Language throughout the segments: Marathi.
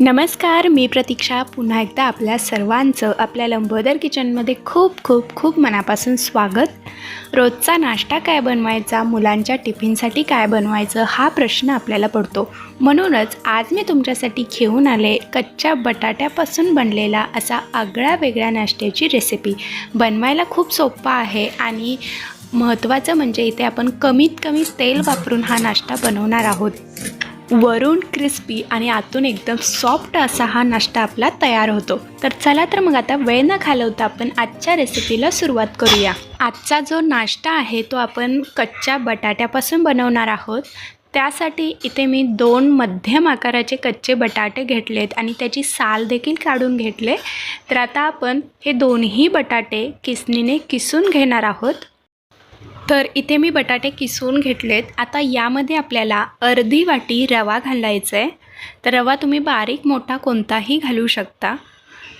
नमस्कार मी प्रतीक्षा. पुन्हा एकदा आपल्या सर्वांचं आपल्या लंबोदर किचनमध्ये खूप खूप खूप मनापासून स्वागत. रोजचा नाश्ता काय बनवायचा मुलांच्या टिफिनसाठी काय बनवायचं हा प्रश्न आपल्याला पडतो. म्हणूनच आज मी तुमच्यासाठी घेऊन आले कच्च्या बटाट्यापासून बनलेला असा आगळ्या वेगळ्या नाश्त्याची रेसिपी बनवायला खूप सोपा आहे आणि महत्त्वाचं म्हणजे इथे आपण कमीत कमी तेल वापरून हा नाश्ता बनवणार आहोत. वरून क्रिस्पी आणि आतून एकदम सॉफ्ट असा हा नाश्ता आपला तयार होतो. तर चला तर मग आता वेळ न घालवता आपण आजच्या रेसिपीला सुरुवात करूया. आजचा जो नाश्ता आहे तो आपण कच्च्या बटाट्यापासून बनवणार आहोत. त्यासाठी इथे मी दोन मध्यम आकाराचे कच्चे बटाटे घेतलेत आणि त्याची साल देखील काढून घेतले. तर आता आपण हे दोन्ही बटाटे किसणीने किसून घेणार आहोत. तर इथे मी बटाटे किसून घेतलेत. आता यामध्ये आपल्याला अर्धी वाटी रवा घालायचा आहे तर रवा तुम्ही बारीक मोठा कोणताही घालू शकता.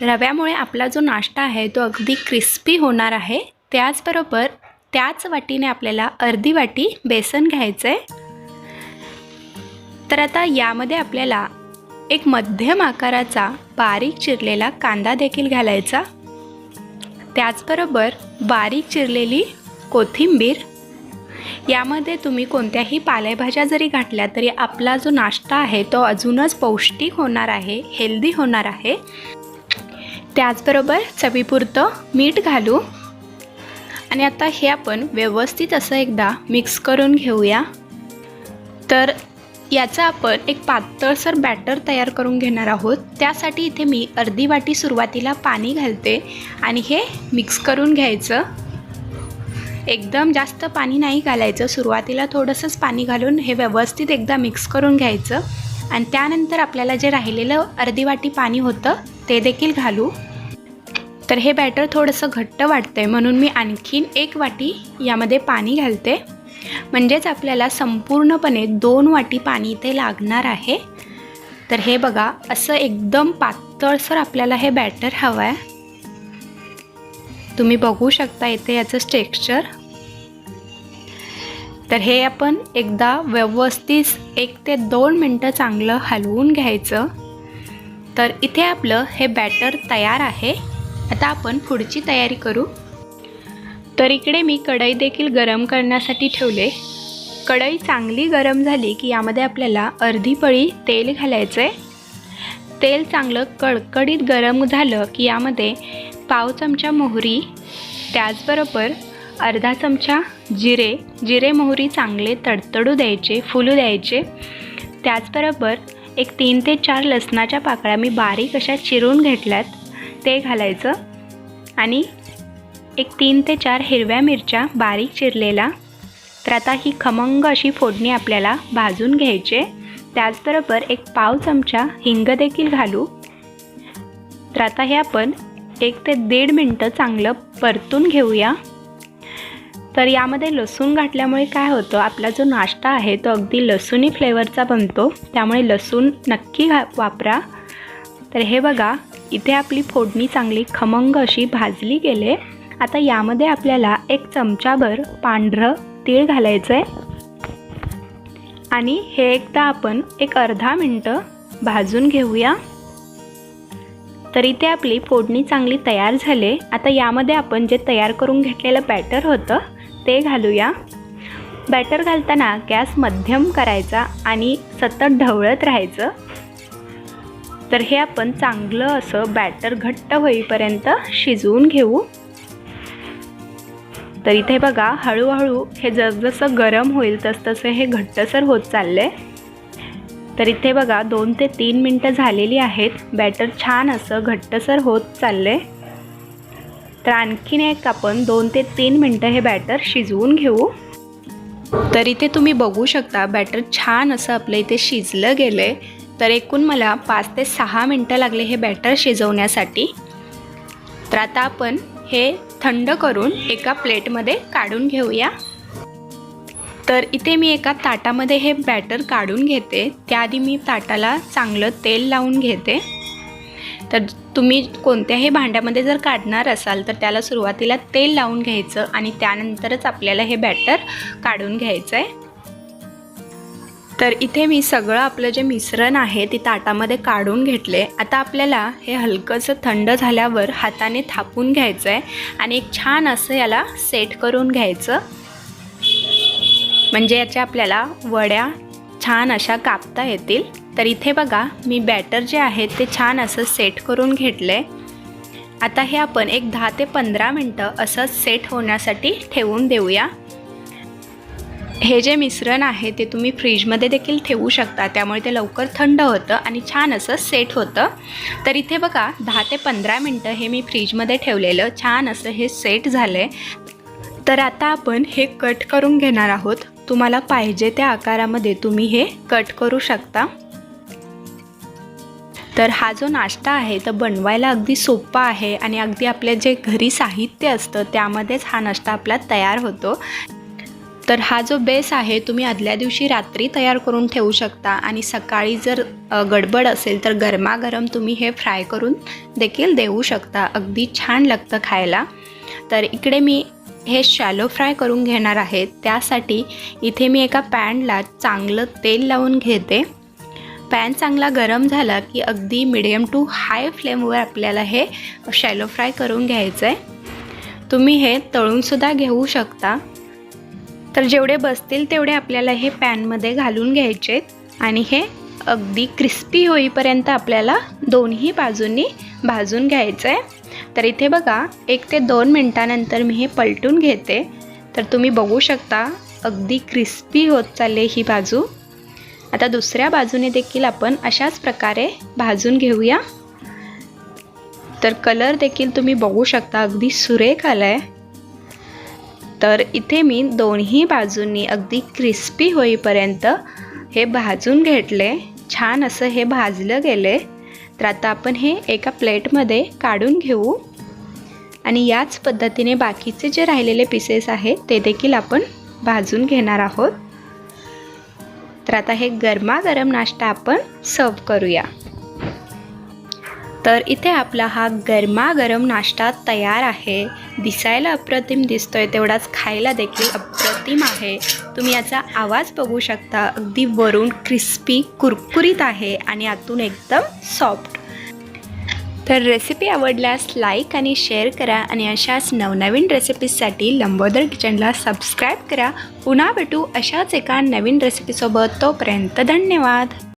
रव्यामुळे आपला जो नाश्ता आहे तो अगदी क्रिस्पी होणार आहे. त्याचबरोबर त्याच वाटीने आपल्याला अर्धी वाटी बेसन घ्यायचं आहे तर आता यामध्ये आपल्याला एक मध्यम आकाराचा बारीक चिरलेला कांदा देखील घालायचा. त्याचबरोबर बारीक चिरलेली कोथिंबीर. यामध्ये तुम्ही कोणत्याही पालेभाज्या जरी घातल्या तरी आपला जो नाश्ता आहे तो अजूनच पौष्टिक होणार आहे हेल्दी होणार आहे. त्याचबरोबर चवीपुरतं मीठ घालू. आणि आता हे आपण व्यवस्थित असं एकदा मिक्स करून घेऊया. तर याचा आपण एक पातळसर बॅटर तयार करून घेणार आहोत. त्यासाठी इथे मी अर्धी वाटी सुरुवातीला पाणी घालते आणि हे मिक्स करून घ्यायचं. एकदम जास्त पाणी नाही घालायचं. सुरुवातीला थोडंसंच पाणी घालून हे व्यवस्थित एकदा मिक्स करून घ्यायचं. आणि त्यानंतर आपल्याला जे राहिलेलं अर्धी वाटी पाणी होतं ते देखील घालू. तर हे बॅटर थोडंसं घट्ट वाटतं आहे म्हणून मी आणखीन एक वाटी यामध्ये पाणी घालते. म्हणजेच आपल्याला संपूर्णपणे दोन वाटी पाणी इथे लागणार आहे. तर हे बघा असं एकदम पातळसर आपल्याला हे बॅटर हवं आहे तुम्ही बघू शकता इथे याचं टेक्स्चर तर हे आपण एकदा व्यवस्थित एक ते दोन मिनटं चांगलं हलवून घ्यायचं. तर इथे आपलं हे बॅटर तयार आहे. आता आपण पुढची तयारी करू. तर इकडे मी कढई देखील गरम करण्यासाठी ठेवले. कढई चांगली गरम झाली की यामध्ये आपल्याला अर्धी पळी तेल घालायचं आहे तेल चांगलं कडकडीत गरम झालं की यामध्ये पाव चमचा मोहरी त्याचबरोबर अर्धा चमचा जिरे जिरे मोहरी चांगले तडतडू द्यायचे फुलू द्यायचे. त्याचबरोबर एक तीन ते चार लसणाच्या पाकळ्या मी बारीक अशा चिरून घेतल्यात. ते घालायचं. आणि एक तीन ते चार हिरव्या मिरच्या बारीक चिरलेला तर आता ही खमंग अशी फोडणी आपल्याला भाजून घ्यायचे. त्याचबरोबर एक पाव चमचा हिंग देखील घालू. तर आता हे आपण एक ते दीड मिनटं चांगलं परतून घेऊया. तर यामध्ये लसूण घातल्यामुळे काय होतं आपला जो नाश्ता आहे तो अगदी लसूणी फ्लेवरचा बनतो. त्यामुळे लसूण नक्की घा वापरा. तर हे बघा इथे आपली फोडणी चांगली खमंग अशी भाजली गेले. आता यामध्ये आपल्याला एक चमचाभर पांढरं तीळ घालायचं आहे आणि हे एकदा आपण एक अर्धा मिनटं भाजून घेऊया. तर इथे आपली फोडणी चांगली तयार झाले. आता यामध्ये आपण जे तयार करून घेतलेलं बॅटर होतं ते घालूया. बॅटर घालताना गॅस मध्यम करायचा आणि सतत ढवळत राहायचं. तर हे आपण चांगलं असं बॅटर घट्ट होईपर्यंत शिजवून घेऊ. तर इथे बघा हळूहळू हे जसजसं गरम होईल तसतसं हे घट्टसर होत चाललं आहे तर इथे बघा दोन ते तीन मिनटं झालेली आहेत. बॅटर छान असं घट्टसर होत चाललं आहे तर आणखीन एक आपण दोन ते तीन मिनटं हे बॅटर शिजवून घेऊ. तर इथे तुम्ही बघू शकता बॅटर छान असं आपलं इथे शिजलं गेलं आहे तर एकूण मला पाच ते सहा मिनटं लागले हे बॅटर शिजवण्यासाठी. तर आता आपण हे थंड करून एका प्लेटमध्ये काढून घेऊया. तर इथे मी एका ताटामध्ये हे बॅटर काढून घेते. त्याआधी मी ताटाला चांगलं तेल लावून घेते. तर तुम्ही कोणत्याही भांड्यामध्ये जर काढणार असाल तर त्याला सुरुवातीला तेल लावून घ्यायचं आणि त्यानंतरच आपल्याला हे बॅटर काढून घ्यायचं आहे तर इथे मी सगळं आपलं जे मिश्रण आहे ते ताटामध्ये काढून घेतले. आता आपल्याला हे हलकंसं थंड झाल्यावर हाताने थापून घ्यायचं आहे आणि एक छान असं याला सेट करून घ्यायचं. म्हणजे याच्या आपल्याला वड्या छान अशा कापता येतील. तर इथे बघा मी बॅटर जे आहे ते छान असं सेट करून घेतलं. आहे आता हे आपण एक दहा ते पंधरा मिनटं असं सेट होण्यासाठी ठेवून देऊया. हे जे मिश्रण आहे ते तुम्ही फ्रीजमध्ये देखील ठेवू शकता. त्यामुळे ते लवकर थंड होतं आणि छान असं सेट होतं. तर इथे बघा दहा ते पंधरा मिनटं हे मी फ्रीजमध्ये ठेवलेलं. छान असं हे सेट झालं आहे तर आता आपण हे कट करून घेणार आहोत. तुम्हाला पाहिजे त्या आकारामध्ये तुम्ही हे कट करू शकता. तर हा जो नाश्ता आहे तर बनवायला अगदी सोपा आहे आणि अगदी आपले जे घरी साहित्य असतं त्यामध्येच हा नाश्ता आपला तयार होतो. तर हा जो बेस आहे तुम्ही आदल्या दिवशी रात्री तयार करून ठेवू शकता आणि सकाळी जर गडबड असेल तर गरमागरम तुम्ही हे फ्राय करून देखील देऊ शकता. अगदी छान लागतं खायला. तर इकडे मी हे शॅलो फ्राय करून घेणार आहेत. त्यासाठी इथे मी एका पॅनला चांगलं तेल लावून घेते. पॅन चांगला गरम झाला की अगदी मिडियम टू हाय फ्लेमवर आपल्याला हे शॅलो फ्राय करून घ्यायचं आहे तुम्ही हे तळूनसुद्धा घेऊ शकता. तर जेवढे बसतील तेवढे आपल्याला हे पॅनमध्ये घालून घ्यायचे आणि हे अगदी क्रिस्पी होईपर्यंत आपल्याला दोन्ही बाजूंनी भाजून घ्यायचं आहे तर इथे बघा एक ते दोन मिनटानंतर मी हे पलटून घेते. तर तुम्ही बघू शकता अगदी क्रिस्पी होत चालले ही बाजू. आता दुसऱ्या बाजूने देखील आपण अशाच प्रकारे भाजून घेऊया. तर कलर देखील तुम्ही बघू शकता अगदी सुरेख आला आहे तर इथे मी दोन्ही बाजूंनी अगदी क्रिस्पी होईपर्यंत हे भाजून घेतले. छान असं हे भाजलं गेले. तर आता आपण हे एका प्लेटमध्ये काढून घेऊ. आणि याच पद्धतीने बाकीचे जे राहिलेले पीसेस आहेत ते देखील आपण भाजून घेणार आहोत. तर आता हे गरमागरम नाश्ता आपण सर्व करूया. तर इथे आपला हा गरमागरम नाश्ता तयार आहे. दिसायला अप्रतिम दिसतोय तेवढाच खायला देखील अप्रतिम आहे. तुम्ही याचा आवाज बघू शकता. अगदी वरून क्रिस्पी कुरकुरीत आहे आणि आतून एकदम सॉफ्ट. तर रेसिपी आवडल्यास लाईक आणि शेअर करा आणि अशाच नवनवीन रेसिपीजसाठी लंबोदर किचनला सबस्क्राईब करा. पुन्हा भेटू अशाच एका नवीन रेसिपीसोबत तोपर्यंत धन्यवाद.